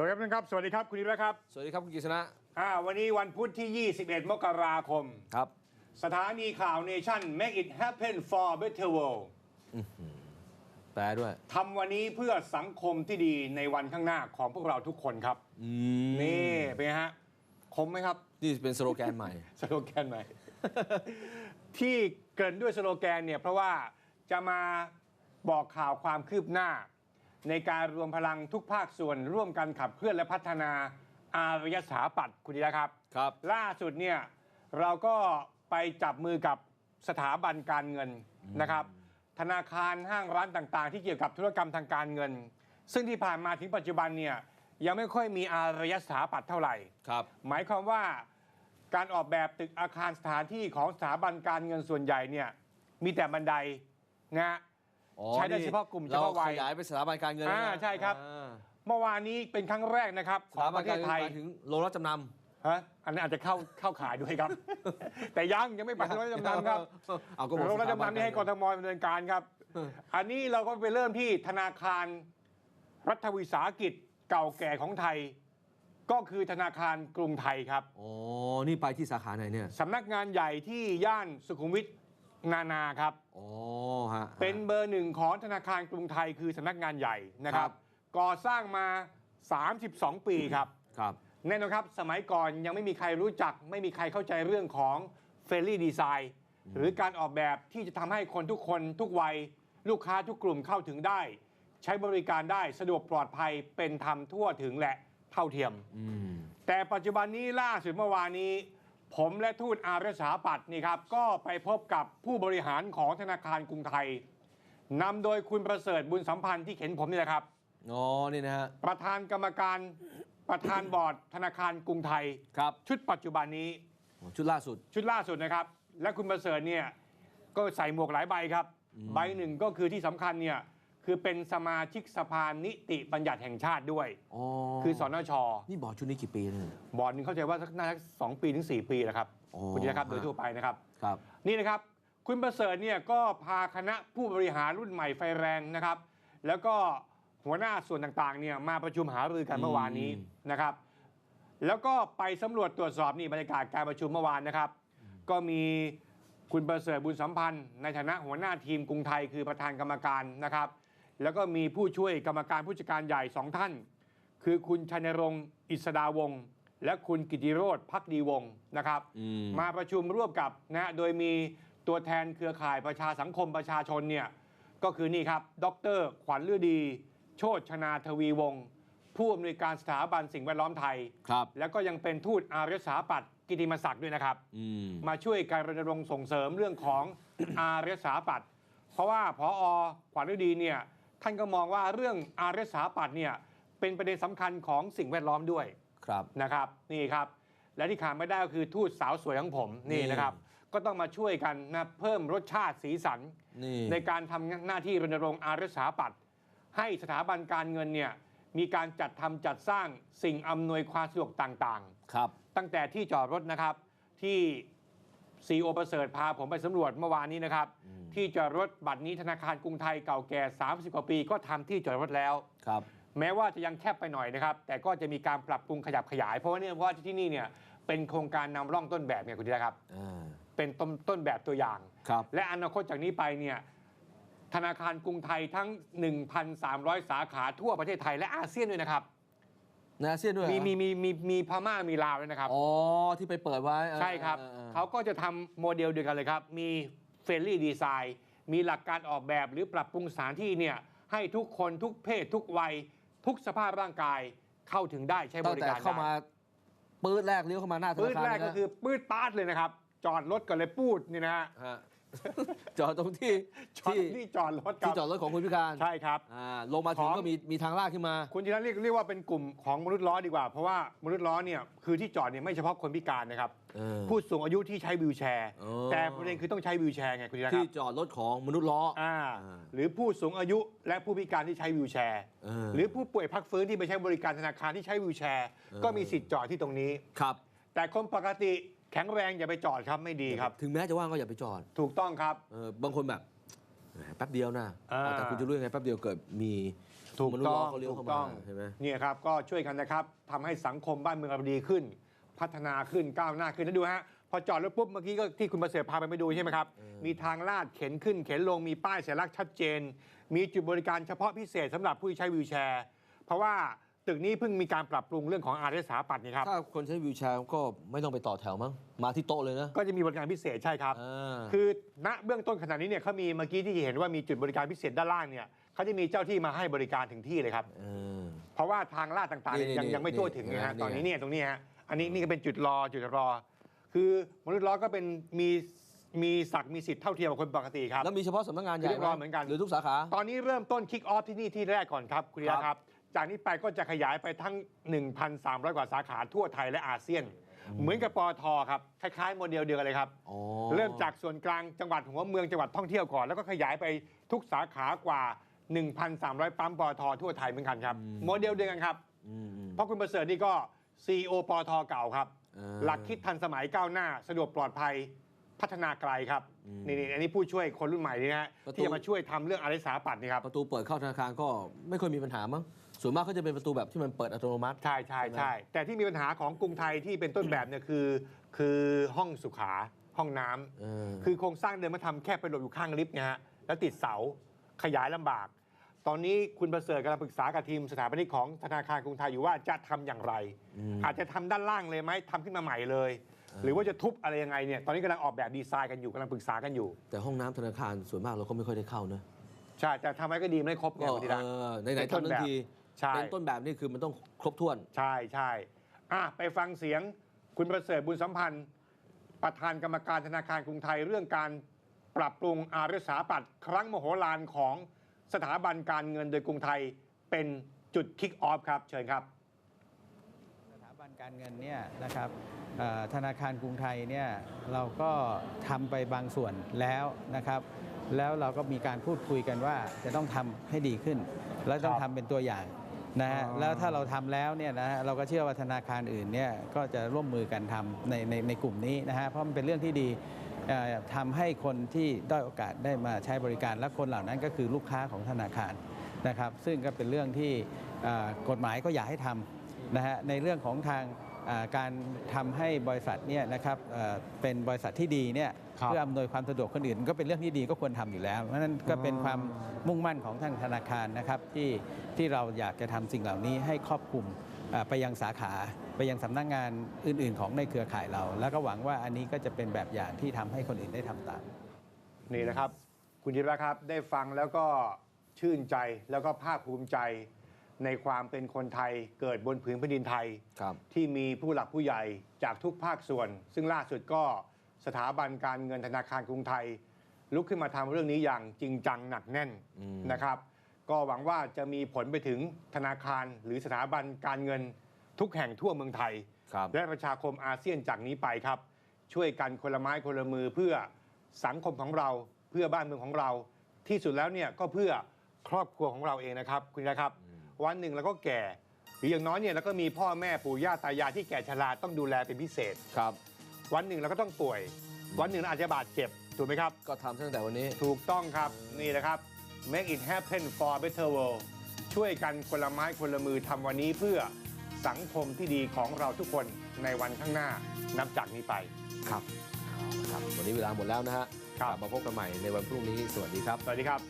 สวัสดีครับท่านครับ สวัสดีครับคุณนิรัตน์ครับ สวัสดีครับคุณกฤษณะอ่าวันนี้วันพุธที่ 21 มกราคม ครับ สถานีข่าวเนชั่น make it happen for a better world แปลด้วย ทำวันนี้เพื่อสังคมที่ดีในวันข้างหน้าของพวกเราทุกคนครับอืมนี่เป็นไงฮะ คมไหมครับ นี่เป็นสโลแกนใหม่ สโลแกนใหม่ ที่เกรินด้วยสโลแกนเนี่ยเพราะว่าจะมาบอกข่าวความคืบหน้า ในการรวมพลังทุกภาคส่วนร่วมกันขับเคลื่อนและพัฒนาอารยสถาปัตย์คุณดีนะครับ ครับ ล่าสุดเนี่ยเราก็ไปจับมือกับสถาบันการเงินนะครับ ธนาคารห้างร้านต่างๆ ที่เกี่ยวกับธุรกรรมทางการเงิน ซึ่งที่ผ่านมาถึงปัจจุบันเนี่ยยังไม่ค่อยมีอารยสถาปัตย์เท่าไหร่ ครับ หมายความว่าการออกแบบตึกอาคารสถานที่ของสถาบันการเงินส่วนใหญ่เนี่ยมีแต่บันไดนะฮะอ๋อ ใช้ได้นี่เฉพาะกลุ่มเฉพาะวัยรขยายไปสถาบันการเงินอ่าแล้วนะใช่ครับ อ่าเมื่อวานนี้เป็นครั้งแรกนะครับขสองถาปบันระเทการศเงินไทยหมายถึงโรงรับจำนฮะอันนั้นอาจจะเข้าเข้าขายด้วยครับ แต่ยังยังไม่ไปำรถจำนำครับเอาก็บอกรถจำนำนี่ให้กทมดำเนินการครับ อันนี้เราก็ไปเริ่มที่ธนาคารรัฐวิสาหกิจเก่าแก่ของไทย ก็คือธนาคารกรุงไทยครับอ๋อนี่ไปที่สาขาไหนเนี่ย สำนักงานใหญ่ที่ย่านสุขุมวิท นานาครับ อ๋อฮะเป็นเบอร์หนึ่งของธนาคารกรุงไทยคือสำนักงานใหญ่นะคครัรับบก่อสร้างมา 32 ปีครับครับแน่นอนครับ สมัยก่อนยังไม่มีใครรู้จัก ไม่มีใครเข้าใจเรื่องของเฟรนลี่ดีไซน์หรือการออกแบบที่จะทำให้คนทุกคนทุกวัย ลูกค้าทุกกลุ่มเข้าถึงได้ ใช้บริการได้สะดวกปลอดภัยเป็นธรรมทั่วถึงและเท่าเทียมอืมแต่ปัจจุบันนี้ล่าสุดเมื่อวานนี้ ผมและทูตอารยสถาปัตย์นี่ครับก็ไปพบกับผู้บริหารของธนาคารกรุงไทยนำโดยคุณประเสริฐบุญสัมพันธ์ที่เข็นผมนี่แหละครับอ๋อนี่นะฮะประธานกรรมการประธานบอร์ดธนาคารกรุงไทยครับ ชุดปัจจุบันนี้ ชุดล่าสุด ชุดล่าสุดนะครับ และคุณประเสริฐเนี่ยก็ใส่หมวกหลายใบครับ ใบหนึ่งก็คือที่สำคัญเนี่ย คือเป็นสมาชิกสภานิติบัญญัติแห่งชาติด้วย อ๋อคือสนช นี่บอกชุดนี้กี่ปีเนี่ย บอร์ดหนึงเข้าใจว่าสักน่าจะสองปีถึงสี่ปีแหละครับอ๋อคุณนะครับโดยทั่วไปนะครับ ครับ นี่นะครับคุณประเสริฐเนี่ยก็พาคณะผู้บริหารรุ่นใหม่ไฟแรงนะครับ แล้วก็หัวหน้าส่วนต่างๆเนี่ยมาประชุมหารือกันเมื่อวานนี้นะครับ แล้วก็ไปสำรวจตรวจสอบนี่บรรยากาศการประชุมเมื่อวานนะครับ ก็มีคุณประเสริฐบุญสัมพันธ์ ในฐานะหัวหน้าทีมกรุงไทยคือประธานกรรมการนะครับ แล้วก็มีผู้ช่วยกรรมการผู้จัดการใหญ่สองท่าน คือคุณชัยนรงค์อิสดาวงศ์และคุณกิติโรธพักดีวงศ์นะครับอืมมาประชุมร่วมกับนะฮะโดยมีตัวแทนเครือข่ายประชาสังคมประชาชนเนี่ยก็คือนี่ครับ ดร ขวัญฤดี โชตชนาทวีวงศ์ผู้อำนวยการสถาบันสิ่งแวดล้อมไทย ครับ แล้วก็ยังเป็นทูตอารยสถาปัตย์กิติมศักดิ์ด้วยนะครับ อืม มาช่วยการรณรงค์ส่งเสริมเรื่องของ อารยสถาปัตย์เพราะว่าพอขวัญฤดีเนี่ย ท่านก็มองว่าเรื่องอารยสถาปัตย์เนี่ยเป็นประเด็นสำคัญของสิ่งแวดล้อมด้วยครับนะครับนี่ครับ และที่ขาดไม่ได้ก็คือทูตสาวสวยของผมนี่นี่นะครับ ก็ต้องมาช่วยกันนะเพิ่มรสชาติสีสันนี่ในการทำหน้าที่รณรงค์อารยสถาปัตย์ให้สถาบันการเงินเนี่ยมีการจัดทำจัดสร้างสิ่งอำนวยความสะดวกต่างครับๆตั้งแต่ที่จอดรถนะครับที่ ซีโอประเสริฐพาผมไปสำรวจเมื่อวานนี้นะครับ ที่จอดรถบัตรนี้ธนาคารกรุงไทยเก่าแก่ 30 กว่าปีก็ทำที่จอดรถแล้วครับแม้ว่าจะยังแคบไปหน่อยนะครับ แต่ก็จะมีการปรับปรุงขยับขยาย เพราะว่าเนี่ยเพราะว่าที่นี่เนี่ยเป็นโครงการนำร่องต้นแบบเนี่ยคุณธีนะครับอ่าเป็นต้นต้นแบบตัวอย่างครับและอนาคตจากนี้ไปเนี่ยธนาคารกรุงไทยทั้ง 1,300 สาขาทั่วประเทศไทยและอาเซียนด้วยนะครับ ในอาเซียนด้วยเหรมีอมีมีมีมีพม่ามีลาวด้วยนะครับ อ๋อที่ไปเปิดไว้เออใช่ครับ ออออ เขาก็จะทำโมเดลเดียวกันเลยครับ มีเฟรนลี่ดีไซน์มีหลักการออกแบบหรือปรับปรุงสถานที่เนี่ยให้ทุกคนทุกเพศทุกวัย ทุกสภาพร่างกายเข้าถึงได้ใช้บตั้งริแต่การเข้าได้มาปื๊ดแรกเลี้ยวเข้ามาหน้าธปื้นาดคารแรกเลยนะก็คือปื้ดปาดเลยนะครับ จอดรถก่อนเลยปูดนี่นะฮะ ฮะ จอดตรงที่จอดที่ที่จอดรถคที่รับจอดรถของคุณพิการใช่ครับ อ่าลงมาถึงของก็มีมีทางลาดขึ้นมา คุณจินันเรียกเรียกว่าเป็นกลุ่มของมนุษย์ล้อดีกว่า เพราะว่ามนุษย์ล้อเนี่ยคือที่จอดเนี่ยไม่เฉพาะคนพิการนะครับ เออผู้สูงอายุที่ใช้วิวแชร์ อ๋อ แต่ประเด็นคือต้องใช้วิวแชร์ไงคุณจินันคที่รับจอดรถของมนุษย์ล้อ อ่าอ่าหรือผู้สูงอายุและผู้พิการที่ใช้วิวแชร์ เออ หรือผู้ป่วยพักฟื้นที่ไปใช้บริการธนาคารที่ใช้วิวแชร์ ก็มีสิทธิ์จอดที่ตรงนี้ ครับ แต่คนปกติ แข็งแรงอย่าไปจอดครับไม่ดีครับ ถึงแม้จะว่างก็อย่าไปจอดถูกต้องครับ เออบางคนแบบแหมแป๊บเดียวนะอ่าเอาแต่คุณจะรู้ยังไงแป๊บเดียวเกิดมีถูกมนุษย์ต้ล้อองเขาเลี้ยวถูเข้ากต้มาองใช่ไหมเนี่ยครับก็ช่วยกันนะครับทำให้สังคมบ้านเมืองเราดีขึ้น พัฒนาขึ้นก้าวหน้าขึ้นแล้วดูฮะพอจอดรถปุ๊บเมื่อกี้ก็ที่คุณประเสริฐพาไปไปดูใช่ไหมครับ มีทางลาดเข็นขึ้น เข็นลงมีป้ายสัญลักษณ์ชัดเจน มีจุดบริการเฉพาะพิเศษสำหรับผู้ที่ใช้วีลแชร์ เพราะว่า ตึกนี้เพิ่งมีการปรับปรุงเรื่องของอารีสถาปัตย์นี่ครับ ถ้าคนใช้วิวแชร์ก็ไม่ต้องไปต่อแถวมั้ง มาที่โต๊ะเลยนะ ก็จะมีบริการพิเศษใช่ครับอ่าคือณเบื้องต้นขณะนี้เนี่ยเขามีเมื่อกี้ที่เห็นว่ามีจุดบริการพิเศษด้านล่างเนี่ยเขาจะมีเจ้าที่มาให้บริการถึงที่เลยครับเออเพราะว่าทางลาดต่างๆเนี่ยนี่ยังนี่ยังไม่ทั่วถึงนี่นะฮะนี่ตอนนี้เนี่ยตรงนี้ฮะอันนี้นี่ก็เป็นจุดรอจุดรอ คือมนุษย์ล้อก็เป็นมีมีศักดิ์มีสิทธิ์เท่าเทียมกับคนปกติครับ แล้วมีเฉพาะสำนักงานใหญ่เรียบร้อยเหมือนกันหรือทุกสาขา ตอนนี้เริ่มต้นคิกออฟที่นี่ที่แรกก่อนครับ คุณยะครับครับ จากนี้ไปก็จะขยายไปทั้ง 1,300 กว่าสาขาทั่วไทยและอาเซียน เหมือนกับปอทครับ คล้ายๆ โมเดลเดียวกันเลยครับ อ๋อเริ่มจากส่วนกลางจังหวัดหัวเมืองจังหวัดท่องเที่ยวก่อน แล้วก็ขยายไปทุกสาขากว่า 1,300 ปั๊มปอททั่วไทยเหมือนกันครับ โมเดลเดียวกันครับ อืมอืม เพราะคุณประเสริฐนี่ก็ CEO ปอทเก่าครับ อ่าหลักคิดทันสมัยก้าวหน้า สะดวกปลอดภัยพัฒนาไกลครับอืมนี่นี่อันนี้ผู้ช่วยคนรุ่นใหม่นี่นะฮะประตู ที่จะมาช่วยทำเรื่องอาริสาปัตย์นี่ครับ ประตูเปิดเข้าธนาคารก็ไม่ค่อยมีปัญหามั้ง ส่วนมากก็จะเป็นประตูแบบที่มันเปิดอัตโนมัติ ใช่ใช่ใช่ไหมใช่แต่ที่มีปัญหาของกรุงไทยที่เป็นต้นแบบเนี่ยคือ คือห้องสุขาห้องน้ำเออ คือโครงสร้างเดิมมาทำแค่ไปหลบอยู่ข้างลิฟต์นะฮะแล้วติดเสาขยายลำบาก ตอนนี้คุณประเสริฐกำลังปรึกษากับทีมสถาปนิกของธนาคารกรุงไทยอยู่ว่าจะทำอย่างไรอืมอาจจะทำด้านล่างเลยไหมทำขึ้นมาใหม่เลย หรือว่าจะทุบอะไรยังไงเนี่ยตอนนี้กำลังออกแบบดีไซน์กันอยู่กำลังปรึกษากันอยู่ แต่ห้องน้ำธนาคารส่วนมากเราก็ไม่ค่อยได้เข้านะใช่แต่ทำไว้ก็ดีไม่ครบไงก็คุณธีเอระอไหนเป็นๆต้นทำทัแบนบที ใช่ เป็นต้นแบบนี่คือมันต้องครบถ้วน ใช่ใช่อะไปฟังเสียงคุณประเสริฐบุญสัมพันธ์ ประธานกรรมการธนาคารกรุงไทยเรื่องการปรับปรุงอาริสาปัตย์ครั้งมโหฬารของสถาบันการเงินโดยกรุงไทยเป็นจุดคิกออฟครับ เชิญครับ สถาบันการเงินเนี่ยนะครับเอ่อธนาคารกรุงไทยเนี่ยเราก็ทำไปบางส่วนแล้วนะครับ แล้วเราก็มีการพูดคุยกันว่าจะต้องทำให้ดีขึ้น แล้วต้องครัทำบเป็นตัวอย่าง นะฮะอ๋อแล้วถ้าเราทำแล้วเนี่ยนะฮะเราก็เชื่อว่าธนาคารอื่นเนี่ยก็จะร่วมมือกันทำในในในกลุ่มนี้นะฮะเพราะมันเป็นเรื่องที่ดีเอ่อทำให้คนที่ด้อยโอกาสได้มาใช้บริการ และคนเหล่านั้นก็คือลูกค้าของธนาคารนะครับ ซึ่งก็เป็นเรื่องที่เอ่อกฎหมายก็อยากให้ทำนะฮะในเรื่องของทางอ่า การทำให้บริษัทเนี่ยนะครับเอ่อเป็นบริษัทที่ดีเนี่ยครับเพื่ออำนวยความสะดวกคนอื่น ก็เป็นเรื่องที่ดีก็ควรทำอยู่แล้ว เพราะฉะนั้นก็เป็นความมุ่งมั่นของทางธนาคารนะครับที่ที่เราอยากจะทำสิ่งเหล่านี้ให้ครอบคลุมอ่าไปยังสาขาไปยังสำนักงานอื่น ๆ ของในเครือข่ายเรา แล้วก็หวังว่าอันนี้ก็จะเป็นแบบอย่างที่ทำให้คนอื่นได้ทำตาม นี่นะครับ คุณยิระครับได้ฟังแล้วก็ชื่นใจแล้วก็ภาคภูมิใจ ในความเป็นคนไทยเกิดบนผืนแผ่นดินไทย ครับ ที่มีผู้หลักผู้ใหญ่จากทุกภาคส่วน ซึ่งล่าสุดก็สถาบันการเงินธนาคารกรุงไทย ลุกขึ้นมาทำเรื่องนี้อย่างจริงจังหนักแน่นอืม นะครับ ก็หวังว่าจะมีผลไปถึงธนาคารหรือสถาบันการเงินทุกแห่งทั่วเมืองไทย ครับ และประชาคมอาเซียนจากนี้ไปครับ ช่วยกันคนละไม้คนละมือเพื่อสังคมของเราเพื่อบ้านเมืองของเรา ที่สุดแล้วเนี่ยก็เพื่อครอบครัวของเราเองนะครับ คุณนะครับ วันหนึ่งเราก็แก่หรืออย่างน้อยเนี่ยเราก็มีพ่อแม่ปู่ย่าตายายที่แก่ชราต้องดูแลเป็นพิเศษ ครับ วันหนึ่งเราก็ต้องป่วย วันหนึ่งเราอาจจะบาดเจ็บถูกไหมครับ ก็ทำตั้งแต่วันนี้ ถูกต้องครับนี่นะครับ make it happen for a better world ช่วยกันคนละไม้คนละมือทำวันนี้เพื่อสังคมที่ดีของเราทุกคนในวันข้างหน้านับจากนี้ไป ครับเอาละครับ วันนี้เวลาหมดแล้วนะฮะครับ กลับมาพบกันใหม่ในวันพรุ่งนี้ สวัสดีครับ สวัสดีครับ